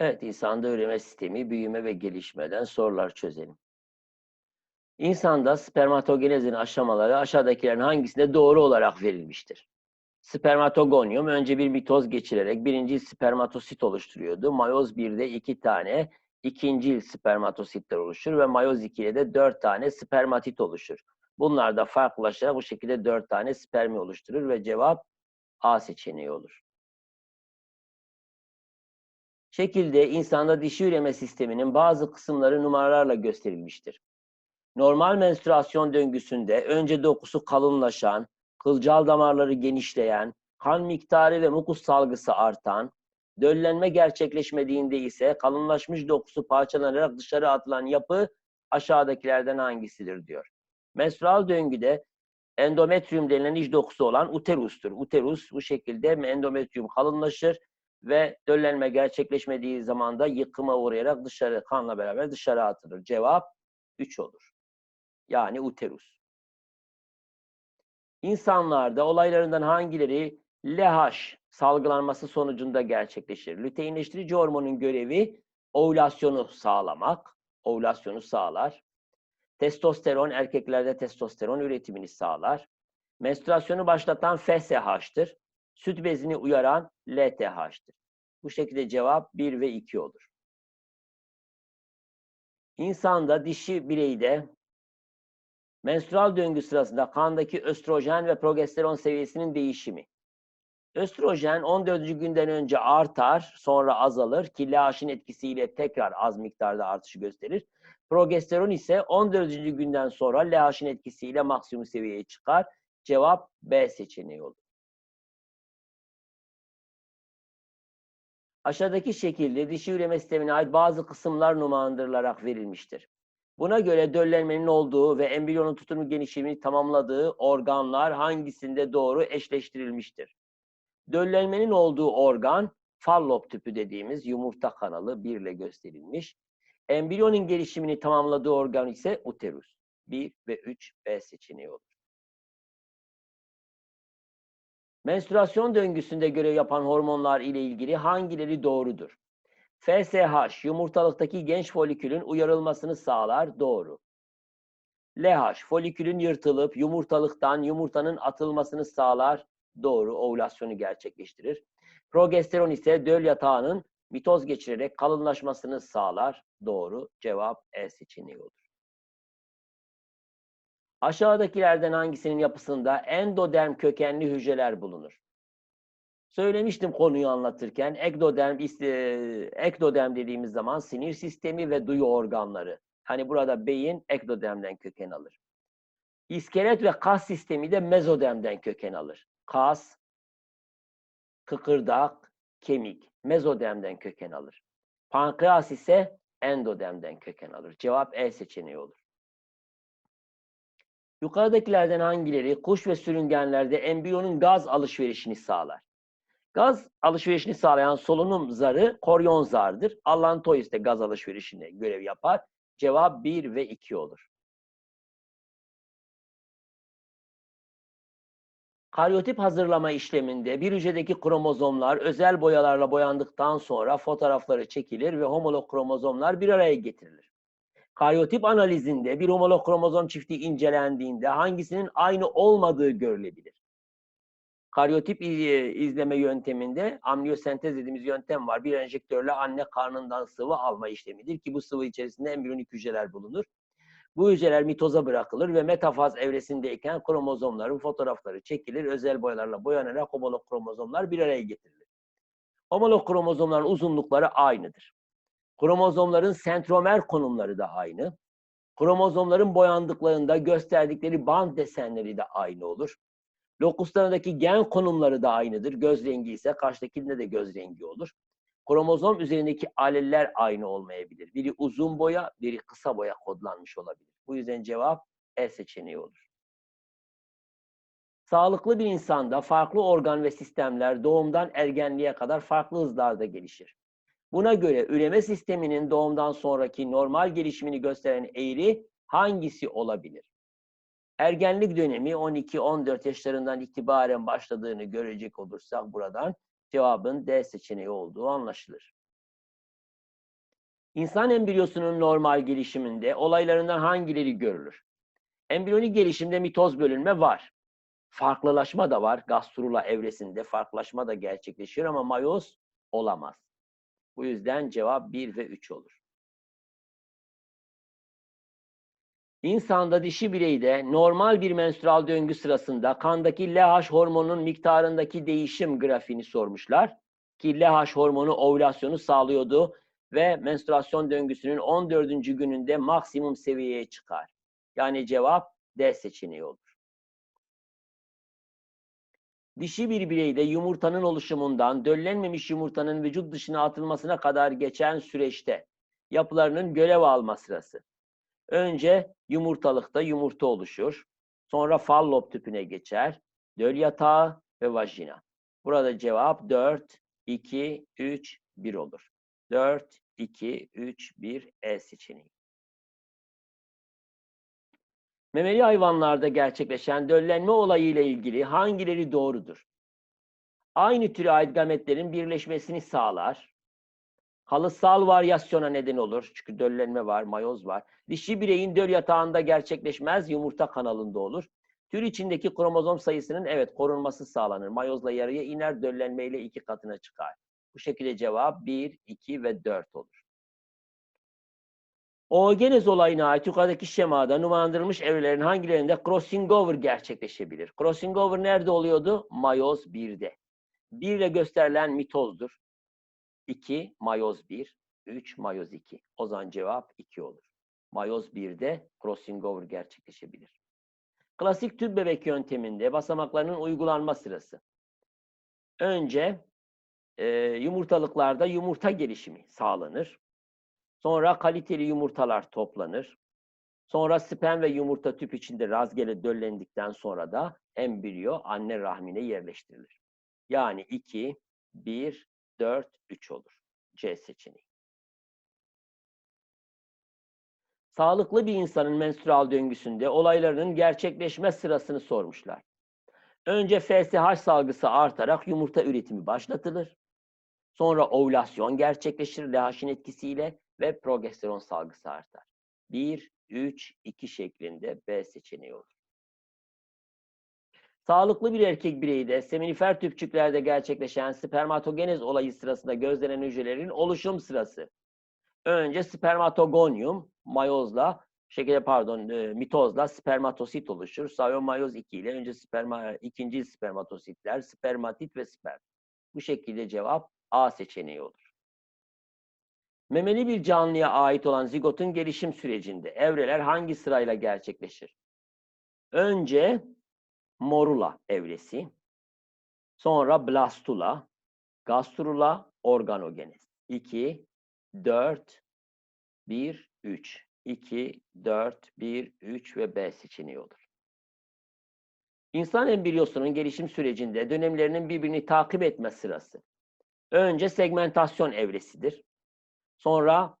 Evet, insanda üreme sistemi, büyüme ve gelişmeden sorular çözelim. İnsanda spermatogenezin aşamaları aşağıdakilerin hangisinde doğru olarak verilmiştir? Spermatogonium önce bir mitoz geçirerek birinci spermatosit oluşturuyordu. Mayoz 1'de iki tane ikinci spermatositler oluşur ve mayoz 2'de de dört tane spermatit oluşur. Bunlar da farklılaşarak bu şekilde dört tane spermi oluşturur ve cevap A seçeneği olur. Şekilde insanda dişi üreme sisteminin bazı kısımları numaralarla gösterilmiştir. Normal menstruasyon döngüsünde önce dokusu kalınlaşan, kılcal damarları genişleyen, kan miktarı ve mukus salgısı artan, döllenme gerçekleşmediğinde ise kalınlaşmış dokusu parçalanarak dışarı atılan yapı aşağıdakilerden hangisidir diyor. Menstrual döngüde endometrium denilen iç dokusu olan uterustur. Uterus bu şekilde endometrium kalınlaşır ve döllenme gerçekleşmediği zaman da yıkıma uğrayarak dışarı kanla beraber dışarı atılır. Cevap 3 olur. Yani uterus. İnsanlarda olaylarından hangileri LH salgılanması sonucunda gerçekleşir? Lüteinleştirici hormonun görevi ovülasyonu sağlamak, ovülasyonu sağlar. Testosteron erkeklerde testosteron üretimini sağlar. Menstruasyonu başlatan FSH'tır. Süt bezini uyaran LTH'tır. Bu şekilde cevap 1 ve 2 olur. İnsanda dişi bireyde menstrual döngü sırasında kandaki östrojen ve progesteron seviyesinin değişimi. Östrojen 14. günden önce artar, sonra azalır ki LH'in etkisiyle tekrar az miktarda artışı gösterir. Progesteron ise 14. günden sonra LH'in etkisiyle maksimum seviyeye çıkar. Cevap B seçeneği olur. Aşağıdaki şekilde dişi üreme sistemine ait bazı kısımlar numaralandırılarak verilmiştir. Buna göre döllenmenin olduğu ve embriyonun tutumu genişliğini tamamladığı organlar hangisinde doğru eşleştirilmiştir? Döllenmenin olduğu organ fallop tüpü dediğimiz yumurta kanalı 1 ile gösterilmiş. Embriyonun gelişimini tamamladığı organ ise uterus. 1 ve 3 B seçeneği olur. Menstruasyon döngüsünde görev yapan hormonlar ile ilgili hangileri doğrudur? FSH yumurtalıktaki genç folikülün uyarılmasını sağlar. Doğru. LH folikülün yırtılıp yumurtalıktan yumurtanın atılmasını sağlar. Doğru. Ovülasyonu gerçekleştirir. Progesteron ise döl yatağının mitoz geçirerek kalınlaşmasını sağlar. Doğru. Cevap E seçeneği olur. Aşağıdakilerden hangisinin yapısında endoderm kökenli hücreler bulunur? Söylemiştim konuyu anlatırken ektoderm, ektoderm dediğimiz zaman sinir sistemi ve duyu organları. Hani burada beyin ektodermden köken alır. İskelet ve kas sistemi de mezodermden köken alır. Kas, kıkırdak, kemik mezodermden köken alır. Pankreas ise endodermden köken alır. Cevap E seçeneği olur. Yukarıdakilerden hangileri kuş ve sürüngenlerde embriyonun gaz alışverişini sağlar? Gaz alışverişini sağlayan solunum zarı koryon zardır. Allantois de gaz alışverişine görev yapar. Cevap 1 ve 2 olur. Karyotip hazırlama işleminde bir hücredeki kromozomlar özel boyalarla boyandıktan sonra fotoğrafları çekilir ve homolog kromozomlar bir araya getirilir. Karyotip analizinde bir homolog kromozom çifti incelendiğinde hangisinin aynı olmadığı görülebilir. Karyotip izleme yönteminde amniyosentez dediğimiz yöntem var. Bir enjektörle anne karnından sıvı alma işlemidir ki bu sıvı içerisinde embriyonik hücreler bulunur. Bu hücreler mitoza bırakılır ve metafaz evresindeyken kromozomların fotoğrafları çekilir. Özel boyalarla boyanarak homolog kromozomlar bir araya getirilir. Homolog kromozomların uzunlukları aynıdır. Kromozomların sentromer konumları da aynı. Kromozomların boyandıklarında gösterdikleri band desenleri de aynı olur. Lokuslarındaki gen konumları da aynıdır. Göz rengi ise karşıdakinde de göz rengi olur. Kromozom üzerindeki aleller aynı olmayabilir. Biri uzun boya, biri kısa boya kodlanmış olabilir. Bu yüzden cevap E seçeneği olur. Sağlıklı bir insanda farklı organ ve sistemler doğumdan ergenliğe kadar farklı hızlarda gelişir. Buna göre üreme sisteminin doğumdan sonraki normal gelişimini gösteren eğri hangisi olabilir? Ergenlik dönemi 12-14 yaşlarından itibaren başladığını görecek olursak buradan cevabın D seçeneği olduğu anlaşılır. İnsan embriyosunun normal gelişiminde olaylarından hangileri görülür? Embriyonik gelişimde mitoz bölünme var. Farklılaşma da var. Gastrula evresinde farklılaşma da gerçekleşiyor ama mayoz olamaz. Bu yüzden cevap 1 ve 3 olur. İnsanda dişi bireyde normal bir menstrual döngü sırasında kandaki LH hormonunun miktarındaki değişim grafiğini sormuşlar. Ki LH hormonu ovülasyonu sağlıyordu ve menstruasyon döngüsünün 14. gününde maksimum seviyeye çıkar. Yani cevap D seçeneği olur. Dişi bir bireyde yumurtanın oluşumundan döllenmemiş yumurtanın vücut dışına atılmasına kadar geçen süreçte yapılarının görev alma sırası. Önce yumurtalıkta yumurta oluşur. Sonra fallop tüpüne geçer. Döl yatağı ve vajina. Burada cevap 4, 2, 3, 1 olur. 4, 2, 3, 1 E seçeneği. Memeli hayvanlarda gerçekleşen döllenme olayı ile ilgili hangileri doğrudur? Aynı türe ait gametlerin birleşmesini sağlar. Halısal varyasyona neden olur. Çünkü döllenme var, mayoz var. Dişi bireyin döl yatağında gerçekleşmez, yumurta kanalında olur. Tür içindeki kromozom sayısının evet korunması sağlanır. Mayozla yarıya iner, döllenmeyle iki katına çıkar. Bu şekilde cevap 1, 2 ve 4 olur. Oogenez olayına ait yukarıdaki şemada numaralandırılmış evrelerin hangilerinde crossing over gerçekleşebilir? Crossing over nerede oluyordu? Mayoz 1'de. 1 ile gösterilen mitozdur. 2 mayoz 1, 3 mayoz 2. O zaman cevap 2 olur. Mayoz 1'de crossing over gerçekleşebilir. Klasik tüp bebek yönteminde basamaklarının uygulanma sırası. Önce e, yumurtalıklarda yumurta gelişimi sağlanır. Sonra kaliteli yumurtalar toplanır. Sonra sperm ve yumurta tüp içinde razgele döllendikten sonra da embriyo anne rahmine yerleştirilir. Yani 2, 1, 4, 3 olur. C seçeneği. Sağlıklı bir insanın menstrual döngüsünde olaylarının gerçekleşme sırasını sormuşlar. Önce FSH salgısı artarak yumurta üretimi başlatılır. Sonra ovülasyon gerçekleşir LH'in etkisiyle ve progesteron salgısı artar. 1, 3, 2 şeklinde B seçeneği olur. Sağlıklı bir erkek bireyde seminifer tüpçüklerde gerçekleşen spermatogenez olayı sırasında gözlenen hücrelerin oluşum sırası. Önce spermatogonium, mayozla, şekilde pardon, e, mitozla spermatosit oluşur. Sayomayoz 2 ile önce sperma, ikinci spermatositler, spermatit ve sperm. Bu şekilde cevap A seçeneği olur. Memeli bir canlıya ait olan zigotun gelişim sürecinde evreler hangi sırayla gerçekleşir? Önce morula evresi, sonra blastula, gastrula, organogenez. 2, 4, 1, 3. 2, 4, 1, 3 ve B seçeneği olur. İnsan embriyosunun gelişim sürecinde dönemlerinin birbirini takip etme sırası. Önce segmentasyon evresidir. Sonra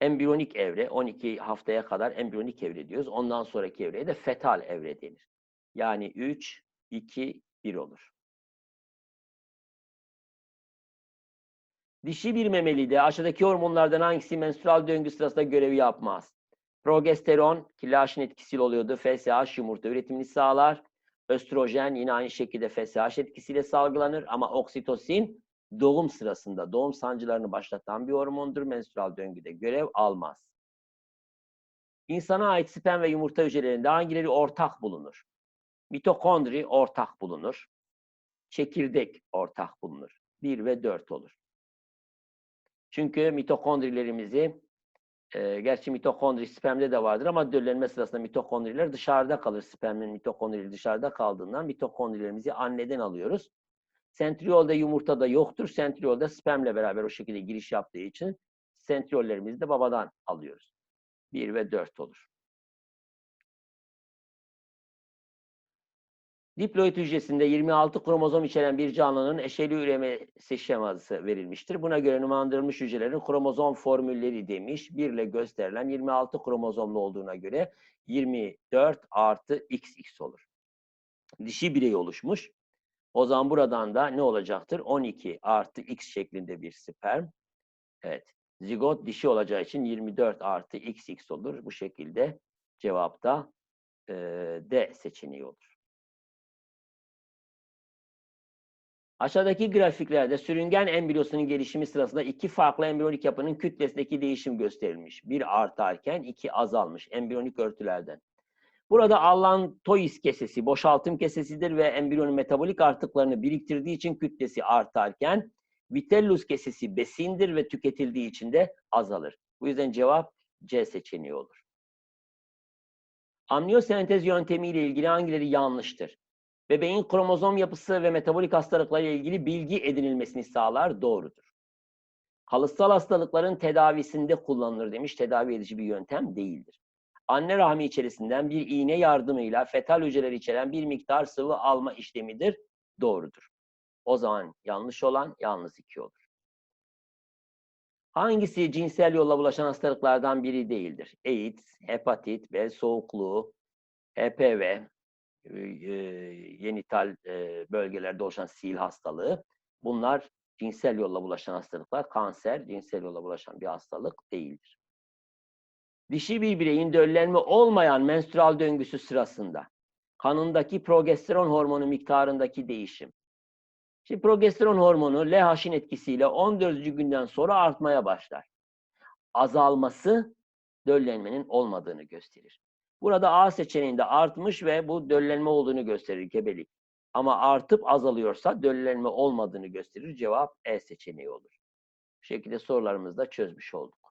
embriyonik evre, 12 haftaya kadar embriyonik evre diyoruz. Ondan sonraki evreye de fetal evre denir. Yani 3, 2, 1 olur. Dişi bir memelide aşağıdaki hormonlardan hangisi menstrual döngü sırasında görevi yapmaz? Progesteron, ki LH'in etkisiyle oluyordu. FSH yumurta üretimini sağlar. Östrojen yine aynı şekilde FSH etkisiyle salgılanır ama oksitosin doğum sırasında doğum sancılarını başlatan bir hormondur. Menstrual döngüde görev almaz. İnsana ait sperm ve yumurta hücrelerinde hangileri ortak bulunur? Mitokondri ortak bulunur. Çekirdek ortak bulunur. 1 ve 4 olur. Çünkü mitokondrilerimizi, e, gerçi mitokondri spermde de vardır ama döllenme sırasında mitokondriler dışarıda kalır. Spermin mitokondrileri dışarıda kaldığından mitokondrilerimizi anneden alıyoruz. Sentriolde yumurtada yoktur. Sentriolde spermle beraber o şekilde giriş yaptığı için sentriollerimizi de babadan alıyoruz. 1 ve 4 olur. Diploid hücresinde 26 kromozom içeren bir canlının eşeli üremesi şeması verilmiştir. Buna göre numaralandırılmış hücrelerin kromozom formülleri demiş. 1 ile gösterilen 26 kromozomlu olduğuna göre 24 artı XX olur. Dişi birey oluşmuş. O zaman buradan da ne olacaktır? 12 artı X şeklinde bir sperm. Evet. Zigot dişi olacağı için 24 artı XX olur. Bu şekilde cevapta e, D seçeneği olur. Aşağıdaki grafiklerde sürüngen embriyosunun gelişimi sırasında iki farklı embriyonik yapının kütlesindeki değişim gösterilmiş. Bir artarken iki azalmış embriyonik örtülerden. Burada allantois kesesi boşaltım kesesidir ve embriyonun metabolik artıklarını biriktirdiği için kütlesi artarken vitellus kesesi besindir ve tüketildiği için de azalır. Bu yüzden cevap C seçeneği olur. Amniyosentez yöntemiyle ilgili hangileri yanlıştır? Bebeğin kromozom yapısı ve metabolik hastalıklarla ilgili bilgi edinilmesini sağlar, doğrudur. Kalıtsal hastalıkların tedavisinde kullanılır demiş, tedavi edici bir yöntem değildir. Anne rahmi içerisinden bir iğne yardımıyla fetal hücreler içeren bir miktar sıvı alma işlemidir, doğrudur. O zaman yanlış olan yalnız iki olur. Hangisi cinsel yolla bulaşan hastalıklardan biri değildir? AIDS, hepatit, bel soğukluğu, HPV, e, yenital e, bölgelerde oluşan sil hastalığı. Bunlar cinsel yolla bulaşan hastalıklar. Kanser cinsel yolla bulaşan bir hastalık değildir. Dişi bir bireyin döllenme olmayan menstrual döngüsü sırasında kanındaki progesteron hormonu miktarındaki değişim. Şimdi progesteron hormonu LH'in etkisiyle 14. günden sonra artmaya başlar. Azalması döllenmenin olmadığını gösterir. Burada A seçeneğinde artmış ve bu döllenme olduğunu gösterir gebelik. Ama artıp azalıyorsa döllenme olmadığını gösterir. Cevap E seçeneği olur. Bu şekilde sorularımızı da çözmüş olduk.